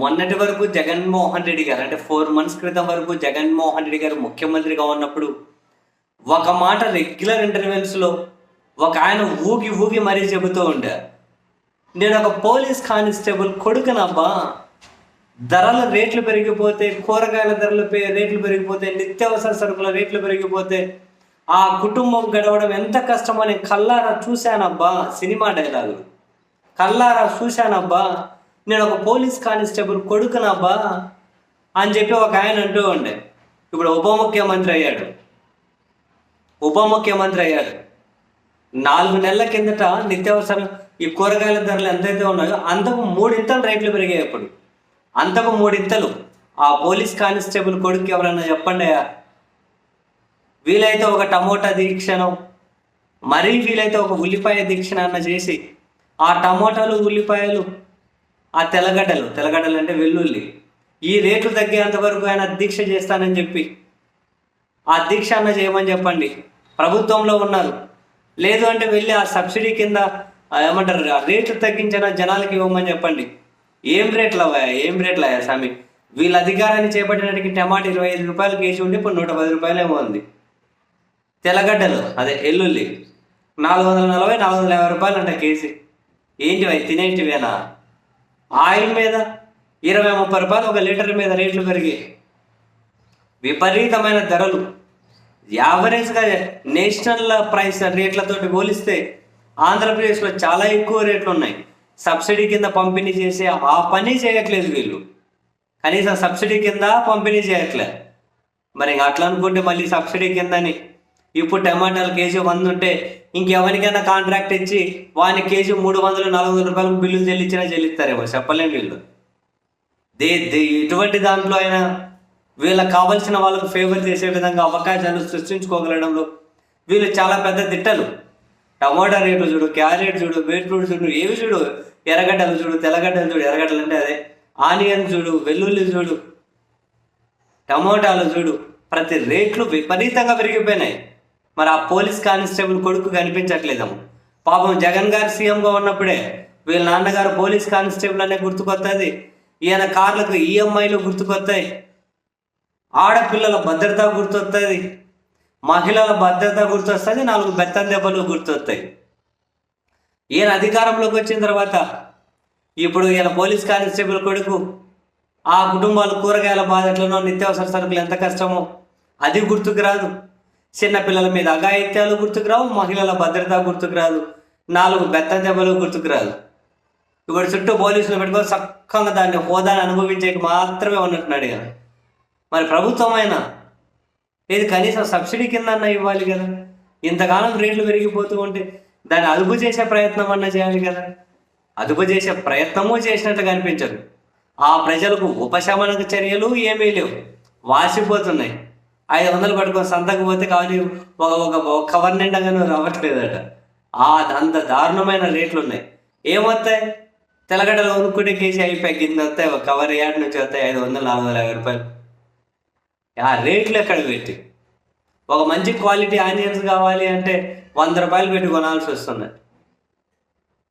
మొన్నటి వరకు జగన్మోహన్ రెడ్డి గారు అంటే ఫోర్ మంత్స్ క్రితం వరకు జగన్మోహన్ రెడ్డి గారు ముఖ్యమంత్రిగా ఉన్నప్పుడు ఒక మాట రెగ్యులర్ ఇంటర్వెల్స్లో ఒక ఆయన ఊగి ఊగి మరీ చెబుతూ ఉండారు నేను ఒక పోలీస్ కానిస్టేబుల్ కొడుకునబ్బా. ధరల రేట్లు పెరిగిపోతే కూరగాయల ధరలు పె- రేట్లు పెరిగిపోతే నిత్యావసర సరుకుల రేట్లు పెరిగిపోతే ఆ కుటుంబం గడవడం ఎంత కష్టమని కల్లారా చూశానబ్బా సినిమా డైలాగులు. కల్లారా చూశానబ్బా. నేను ఒక పోలీస్ కానిస్టేబుల్ కొడుకునబ్బా అని చెప్పి ఒక ఆయన అంటూ ఉండే. ఇప్పుడు ఉప ముఖ్యమంత్రి అయ్యాడు. ఉప ముఖ్యమంత్రి అయ్యాడు. నాలుగు నెలల కిందట నిత్యావసర ఈ కూరగాయల ధరలు ఎంతైతే ఉన్నాయో అంతకు మూడింతలు రేట్లు పెరిగాయి ఇప్పుడు అంతకు మూడింతలు. ఆ పోలీస్ కానిస్టేబుల్ కొడుకు ఎవరన్నా చెప్పండి అయ్యా. వీలైతే ఒక టమోటా దీక్షను మరీ వీలైతే ఒక ఉల్లిపాయ దీక్షణ అన్న చేసి ఆ టమోటాలు ఉల్లిపాయలు ఆ తెల్లగడ్డలు తెల్లగడ్డలు అంటే వెల్లుల్లి. ఈ రేట్లు తగ్గేంత వరకు ఆయన దీక్ష చేస్తానని చెప్పి. ఆ దీక్ష అన్న చేయమని చెప్పండి. ప్రభుత్వంలో ఉన్నారు. లేదు అంటే వెళ్ళి ఆ సబ్సిడీ కింద ఏమంటారు ఆ రేట్లు తగ్గించిన జనాలకి ఇవ్వమని చెప్పండి. ఏం రేట్లు అవ్వాయా ఏం రేట్లు అయ్యా స్వామి వీళ్ళ అధికారాన్ని చేపట్టినట్టుకి టమాటా ఇరవై ఐదు రూపాయలు కేజీ ఉండి ఇప్పుడు నూట పది రూపాయలేమో ఉంది. తెల్లగడ్డలు అదే ఎల్లుల్లి నాలుగు వందల నలభై నాలుగు వందల యాభై రూపాయలు అంట కేజీ ఏంటి అవి తినేటివేనా? ఆయిల్ మీద ఇరవై ముప్పై రూపాయలు ఒక లీటర్ మీద రేట్లు పెరిగాయి. విపరీతమైన ధరలు. యావరేజ్గా నేషనల్ ప్రైస్ రేట్లతోటి పోలిస్తే ఆంధ్రప్రదేశ్లో చాలా ఎక్కువ రేట్లు ఉన్నాయి. సబ్సిడీ కింద పంపిణీ చేసే ఆ పని చేయట్లేదు వీళ్ళు. కనీసం సబ్సిడీ కింద పంపిణీ చేయట్లేదు మరి ఇంక అట్లా అనుకుంటే మళ్ళీ సబ్సిడీ కిందని ఇప్పుడు టమాటాలు కేజీ వంద ఉంటే ఇంకెవరికైనా కాంట్రాక్ట్ ఇచ్చి వాని కేజీ మూడు వందలు నాలుగు వందల రూపాయలు బిల్లులు చెల్లించినా చెల్లిస్తారేమో చెప్పలేం వీళ్ళు. దే ఎటువంటి దాంట్లో అయినా వీళ్ళకి కావాల్సిన వాళ్ళకు ఫేవర్ చేసే విధంగా అవకాశాలు సృష్టించుకోగలడంలో వీళ్ళు చాలా పెద్ద దిట్టలు టమోటా రేటు చూడు క్యారెట్ చూడు బీట్రూట్ చూడు ఏవి చూడు ఎర్రగడ్డలు చూడు తెల్లగడ్డలు చూడు ఎర్రగడ్డలు అంటే అదే. ఆనియన్ చూడు వెల్లుల్లి చూడు టమోటాలు చూడు ప్రతి రేట్లు విపరీతంగా పెరిగిపోయినాయి. మరి ఆ పోలీస్ కానిస్టేబుల్ కొడుకు కనిపించట్లేదమ్మ. పాపం జగన్ గారు సీఎంగా ఉన్నప్పుడే వీళ్ళ నాన్నగారు పోలీస్ కానిస్టేబుల్ అనే గుర్తుకొస్తుంది ఈయన కార్లకు ఈఎంఐలు గుర్తుకొస్తాయి ఆడపిల్లల భద్రత గుర్తొస్తుంది మహిళల భద్రత గుర్తొస్తుంది నాలుగు బెత్తం దెబ్బలు గుర్తొస్తాయి ఈయన అధికారంలోకి వచ్చిన తర్వాత ఇప్పుడు ఈయన పోలీస్ కానిస్టేబుల్ కొడుకు ఆ కుటుంబాలు కూరగాయల బాధట్లను నిత్యావసర సరుకులు ఎంత కష్టమో అది గుర్తుకు రాదు. చిన్నపిల్లల మీద అఘాయిత్యాలు గుర్తుకు రావు మహిళల భద్రత గుర్తుకు రాదు నాలుగు బెత్త దెబ్బలు గుర్తుకు రాదు ఇప్పుడు చుట్టూ పోలీసులు పెట్టుకొని చక్కగా దాన్ని హోదాని అనుభవించేకి మాత్రమే ఉన్నట్టున్నాడు కదా మరి ప్రభుత్వం అయినా ఇది కనీసం సబ్సిడీ కింద అన్న ఇవ్వాలి కదా. ఇంతకాలం రేట్లు పెరిగిపోతూ ఉంటే దాన్ని అదుపు చేసే ప్రయత్నం అన్నా చేయాలి కదా. అదుపు చేసే ప్రయత్నము చేసినట్టు కనిపించదు ఆ ప్రజలకు ఉపశమన చర్యలు ఏమీ లేవు. వాసిపోతున్నాయి. ఐదు వందలు పట్టుకొని సంతకు పోతే కావాలి ఒక ఒక కవర్ నిండగానే రావట్లేదట. ఆ అంత దారుణమైన రేట్లు ఉన్నాయి. ఏమొస్తాయి తెల్లగడ్డలు కొనుక్కుంటే కేజీ అయిపోయి కింద వస్తాయి ఒక కవర్ ఏడు నుంచి వస్తాయి ఐదు వందలు నాలుగు వందల యాభై రూపాయలు. ఆ రేట్లు ఎక్కడ పెట్టి? ఒక మంచి క్వాలిటీ ఆనియన్స్ కావాలి అంటే వంద రూపాయలు పెట్టి కొనాల్సి వస్తుంది.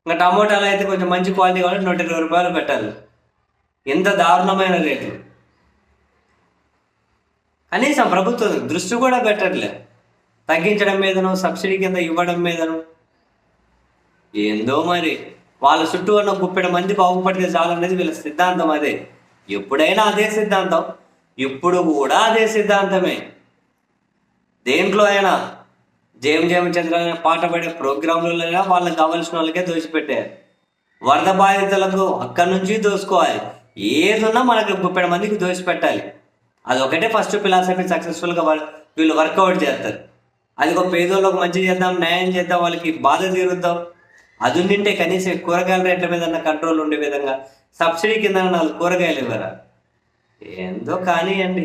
ఇంకా టమోటాలు అయితే కొంచెం మంచి క్వాలిటీ కావాలి నూట ఇరవై రూపాయలు పెట్టాలి. ఎంత దారుణమైన రేట్లు. కనీసం ప్రభుత్వం దృష్టి కూడా పెట్టట్లే. తగ్గించడం మీదను సబ్సిడీ కింద ఇవ్వడం మీదను. ఏందో మరి వాళ్ళ చుట్టూ ఉన్న గుప్పెడ మంది బాగుపడితే చాలనేది వీళ్ళ సిద్ధాంతం అదే. ఎప్పుడైనా అదే సిద్ధాంతం. ఇప్పుడు కూడా అదే సిద్ధాంతమే. దేంట్లో అయినా జయం జయం చంద్ర అనే పాట పడే ప్రోగ్రాంలలో వాళ్ళకి కావలసిన వాళ్ళకే దోచిపెట్టారు వరద బాధితులకు అక్కడి నుంచి దోసుకోవాలి. ఏదున్నా మనకు ముప్పై మందికి దోచి పెట్టాలి అది ఒకటే ఫస్ట్ ఫిలాసఫీ సక్సెస్ఫుల్గా వాళ్ళు వీళ్ళు వర్కౌట్ చేస్తారు. అది ఒక పేదోళ్ళకు మంచి చేద్దాం న్యాయం చేద్దాం వాళ్ళకి బాధ తీరుద్దాం. అది ఉండింటే కనీసం కూరగాయల రేట్ల మీద కంట్రోల్ ఉండే విధంగా సబ్సిడీ కింద నాలుగు కూరగాయలు ఇవ్వరా? ఏందో కానివ్వండి